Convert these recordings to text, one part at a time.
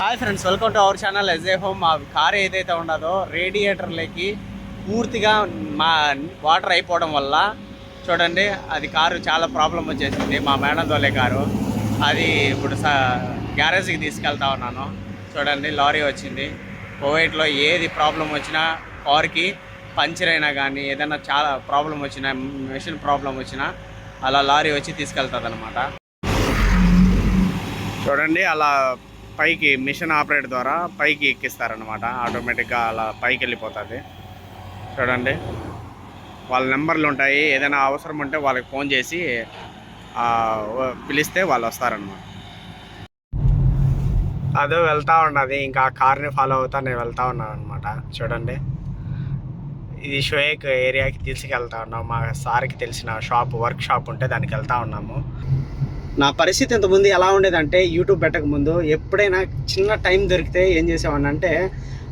Hi friends welcome to our channel S A home మా car ఏదైతే ఉండదో రేడియేటర్లకి పూర్తిగా మా వాటర్ అయిపోవడం వల్ల చూడండి అది కారు చాలా ప్రాబ్లం వచ్చేసింది. మా మేడం దోలే కారు. అది ఇప్పుడు స గ్యారేజ్కి తీసుకెళ్తా ఉన్నాను. చూడండి లారీ వచ్చింది. కోవిడ్లో ఏది ప్రాబ్లం వచ్చినా కార్కి పంచర్ అయినా కానీ ఏదైనా చాలా ప్రాబ్లం వచ్చినా మెషిన్ ప్రాబ్లం వచ్చినా అలా లారీ వచ్చి తీసుకెళ్తుంది అనమాట చూడండి అలా పైకి మిషన్ ఆపరేట్ ద్వారా పైకి ఎక్కిస్తారనమాట ఆటోమేటిక్గా అలా పైకి వెళ్ళిపోతుంది చూడండి. వాళ్ళ నెంబర్లు ఉంటాయి. ఏదైనా అవసరం ఉంటే వాళ్ళకి ఫోన్ చేసి పిలిస్తే వాళ్ళు వస్తారనమాట అదే వెళ్తా ఉన్నది. ఇంకా ఆ కార్ని ఫాలో అవుతా నేను వెళ్తూ ఉన్నాను అనమాట చూడండి. ఇది షోయేక్ ఏరియాకి తీసుకెళ్తా ఉన్నాం. మా సార్కి తెలిసిన షాప్ వర్క్ షాప్ ఉంటే దానికి వెళ్తూ ఉన్నాము. నా పరిస్థితి ఇంతకుముందు ఎలా ఉండేదంటే యూట్యూబ్ పెట్టకముందు ఎప్పుడైనా చిన్న టైం దొరికితే ఏం చేసేవాడిని అంటే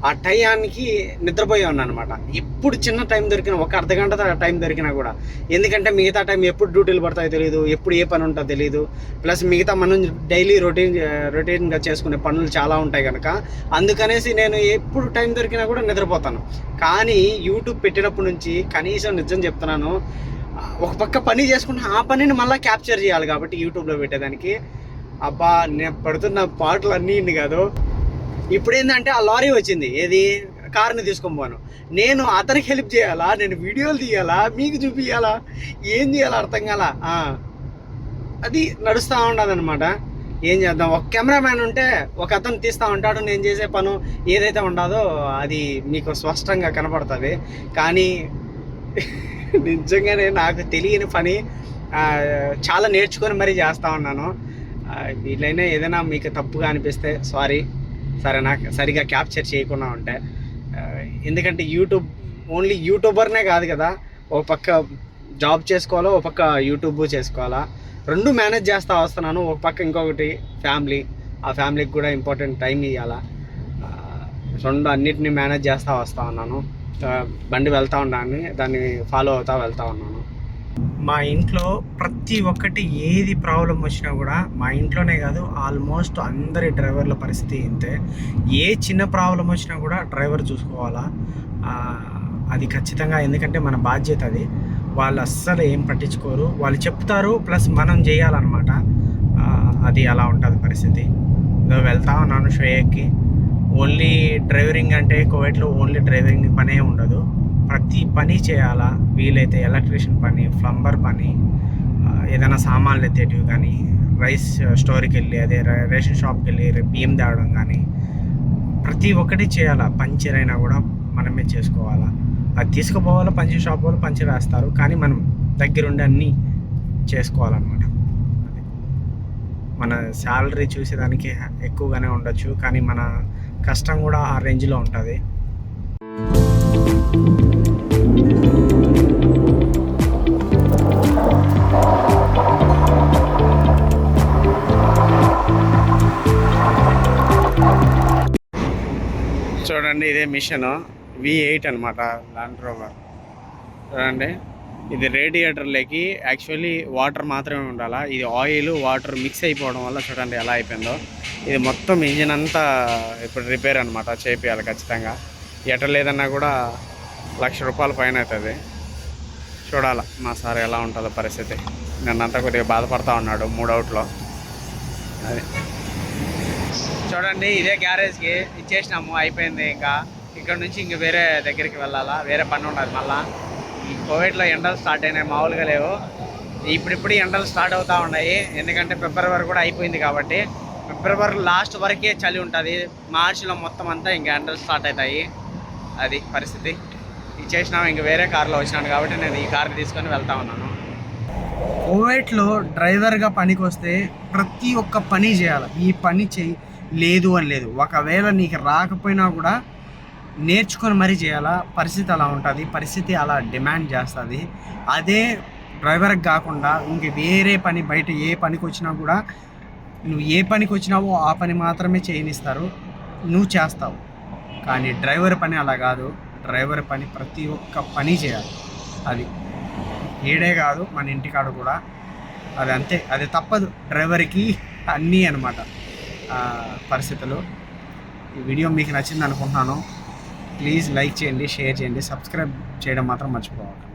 ఆ టయానికి నిద్రపోయే ఉన్నాను అనమాట ఇప్పుడు చిన్న టైం దొరికిన ఒక అర్ధ గంట టైం దొరికినా కూడా. ఎందుకంటే మిగతా టైం ఎప్పుడు డ్యూటీలు పడతాయో తెలియదు ఎప్పుడు ఏ పని ఉంటుందో తెలియదు ప్లస్ మిగతా మనం డైలీ రొటీన్ రొటీన్గా చేసుకునే పనులు చాలా ఉంటాయి కనుక అందుకనేసి నేను ఎప్పుడు టైం దొరికినా కూడా నిద్రపోతాను. కానీ యూట్యూబ్ పెట్టినప్పటి నుంచి కనీసం నిజం చెప్తున్నాను ఒక పక్క పని చేసుకుంటే ఆ పనిని మళ్ళీ క్యాప్చర్ చేయాలి కాబట్టి యూట్యూబ్లో పెట్టేదానికి. అబ్బా నేను పడుతున్న పాటలు అన్నీ ఇన్ని కాదు. ఇప్పుడు ఏంటంటే ఆ లారీ వచ్చింది. ఏది? కార్ని తీసుకొని పోను. నేను అతనికి హెల్ప్ చేయాలా? నేను వీడియోలు తీయాలా? మీకు చూపించాలా ఏం చేయాలా అర్థం కాల. అది నడుస్తూ ఉండదు అనమాట ఏం చేద్దాం? ఒక కెమెరామ్యాన్ ఉంటే ఒక అతను తీస్తూ ఉంటాడు నేను చేసే పను ఏదైతే ఉండదో అది మీకు స్పష్టంగా కనపడుతుంది. కానీ నిజంగానే నాకు తెలియని పని చాలా నేర్చుకొని మరీ చేస్తూ ఉన్నాను. వీళ్ళైనా ఏదైనా మీకు తప్పుగా అనిపిస్తే సారీ. సరే నాకు సరిగా క్యాప్చర్ చేయకుండా ఉంటే. ఎందుకంటే యూట్యూబ్ ఓన్లీ యూట్యూబర్నే కాదు కదా. ఒక పక్క జాబ్ చేసుకోవాలా ఒక పక్క యూట్యూబ్ చేసుకోవాలా. రెండు మేనేజ్ చేస్తూ వస్తున్నాను. ఒక పక్క ఇంకొకటి ఫ్యామిలీ. ఆ ఫ్యామిలీకి కూడా ఇంపార్టెంట్ టైం ఇవ్వాలా రెండు అన్నిటిని మేనేజ్ చేస్తూ వస్తూ ఉన్నాను. బండి వెళ్తూ ఉన్నాను దాన్ని ఫాలో అవుతా వెళ్తూ ఉన్నాను. మా ఇంట్లో ప్రతి ఒక్కటి ఏది ప్రాబ్లం వచ్చినా కూడా మా ఇంట్లోనే కాదు ఆల్మోస్ట్ అందరి డ్రైవర్ల పరిస్థితి ఇంతే. ఏ చిన్న ప్రాబ్లం వచ్చినా కూడా డ్రైవర్ చూసుకోవాలా? అది ఖచ్చితంగా ఎందుకంటే మన బాధ్యత అది. వాళ్ళు అస్సలు ఏం పట్టించుకోరు. వాళ్ళు చెప్తారు ప్లస్ మనం చేయాలన్నమాట. అది అలా ఉంటుంది పరిస్థితి. వెళ్తా ఉన్నాను షోయక్కి ఓన్లీ డ్రైవరింగ్ అంటే కోవిడ్లో ఓన్లీ డ్రైవింగ్ పనే ఉండదు. ప్రతి పని చేయాలా వీలైతే ఎలక్ట్రీషియన్ పని ప్లంబర్ పని ఏదైనా సామాన్లు ఎత్తేటివి కానీ రైస్ స్టోర్కి వెళ్ళి అదే రేషన్ షాప్కి వెళ్ళి బియ్యం తేవడం కానీ ప్రతి ఒక్కటి చేయాలా. పంచర్ అయినా కూడా మనమే చేసుకోవాలా. అది తీసుకుపోవాలా పంచర్ షాప్ వాళ్ళు పంచర్ వేస్తారు. కానీ మనం దగ్గరుండి అన్నీ చేసుకోవాలన్నమాట. మన శాలరీ చూసేదానికి ఎక్కువగానే ఉండొచ్చు. కానీ మన కష్టం కూడా ఆ రేంజ్లో ఉంటుంది. చూడండి ఇదే మిషన్. వి ఎయిట్ అనమాట ల్యాండ్ రోవర్ చూడండి. ఇది రేడియేటర్లకి యాక్చువల్లీ వాటర్ మాత్రమే ఉండాలా? ఇది ఆయిల్ వాటర్ మిక్స్ అయిపోవడం వల్ల చూడండి ఎలా అయిపోయిందో. ఇది మొత్తం ఇంజిన్ అంతా ఇప్పుడు రిపేర్ అనమాట చేపియాలి ఖచ్చితంగా. ఎట లేదన్నా కూడా లక్ష రూపాయల పైన అవుతుంది. చూడాల మా సార్ ఎలా ఉంటుందో పరిస్థితి. నిన్నంతా కొద్దిగా బాధపడతా ఉన్నాడు మూడవుట్లో అది. చూడండి ఇదే గ్యారేజ్కి ఇచ్చేసినాము అయిపోయింది ఇంకా. ఇక్కడ నుంచి ఇంక వేరే దగ్గరికి వెళ్ళాలా వేరే పని ఉన్నది మళ్ళీ. ఈ కోవిడ్లో ఎండలు స్టార్ట్ అయినాయి మామూలుగా లేవు. ఇప్పుడిప్పుడు ఎండలు స్టార్ట్ అవుతూ ఉన్నాయి. ఎందుకంటే ఫిబ్రవరి కూడా అయిపోయింది కాబట్టి. ఫిబ్రవరి లాస్ట్ వరకే చలి ఉంటుంది. మార్చిలో మొత్తం అంతా ఇంకా ఎండలు స్టార్ట్ అవుతాయి. అది పరిస్థితి. ఇచ్చేసినాము ఇంక వేరే కార్లో వచ్చినాను కాబట్టి నేను ఈ కారు తీసుకొని వెళ్తా ఉన్నాను. కోవిడ్లో డ్రైవర్గా పనికి వస్తే ప్రతి ఒక్క పని చేయాలి. ఈ పని చేయి లేదు అని లేదు. ఒకవేళ నీకు రాకపోయినా కూడా నేర్చుకొని మరీ చేయాలా? పరిస్థితి అలా ఉంటుంది. పరిస్థితి అలా డిమాండ్ చేస్తుంది. అదే డ్రైవర్కి కాకుండా ఇంక వేరే పని బయట ఏ పనికి వచ్చినా కూడా నువ్వు ఏ పనికి వచ్చినావో ఆ పని మాత్రమే చేయనిస్తారు. నువ్వు చేస్తావు. కానీ డ్రైవర్ పని అలా కాదు. డ్రైవర్ పని ప్రతి ఒక్క పని చేయాలి. అది ఏడే కాదు మన ఇంటికాడ కూడా. అది అంతే. అది తప్పదు. డ్రైవర్కి అన్నీ అనమాట. పరిస్థితులు. ఈ వీడియో మీకు నచ్చింది అనుకుంటున్నాను. ప్లీజ్ లైక్ చేయండి షేర్ చేయండి సబ్స్క్రైబ్ చేయడం మాత్రం మర్చిపోవాలి